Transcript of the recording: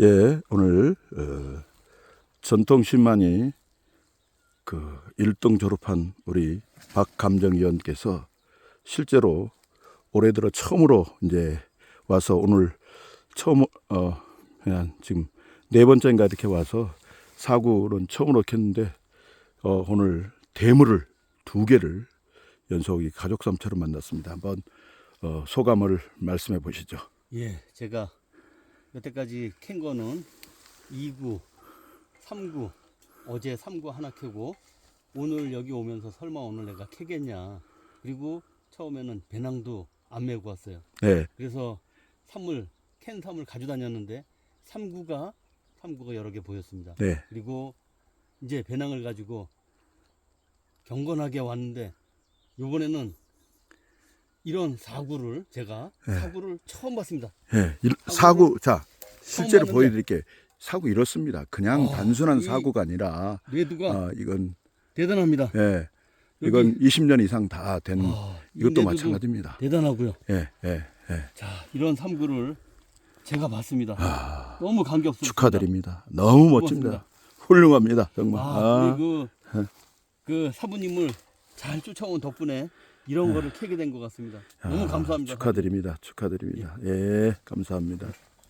예, 오늘 어, 전통 신만이 그 1등 졸업한 우리 박감정 위원께서 실제로 올해 들어 처음으로 이제 와서 오늘 처음 어 그냥 지금 네 번째인가 이렇게 와서 사구는 처음으로 했는데 어 오늘 대물을 두 개를 연속이 가족 삼처럼 만났습니다. 한번 어 소감을 말씀해 보시죠. 예, 제가 여태까지 캔 거는 2구, 3구, 어제 3구 하나 캐고 오늘 여기 오면서 설마 오늘 내가 캐겠냐. 그리고 처음에는 배낭도 안 메고 왔어요. 네, 그래서 산물, 캔 산물 가지고 다녔는데 3구가 3구가 여러 개 보였습니다. 네, 그리고 이제 배낭을 가지고 경건하게 왔는데 이번에는 이런 사구를 제가 네. 사구를 처음 봤습니다. 예, 일- 사구 자 실제로 봤는데. 보여드릴게 사구 이렇습니다. 그냥 어, 단순한 이- 사구가 아니라 레드가 아, 이건 대단합니다. 예, 이건 20년 이상 다 된 아, 이 이것도 마찬가지입니다. 대단하고요. 예, 예, 예. 자, 이런 삼구를 제가 봤습니다. 아, 너무 감격스럽습니다. 축하드립니다. 너무 멋집니다. 훌륭합니다. 정말. 아, 아, 우리 그, 그 사부님을 잘 쫓아온 덕분에 이런 거를 캐게 된 것 같습니다. 너무 아, 감사합니다. 축하드립니다. 축하드립니다. 예, 감사합니다.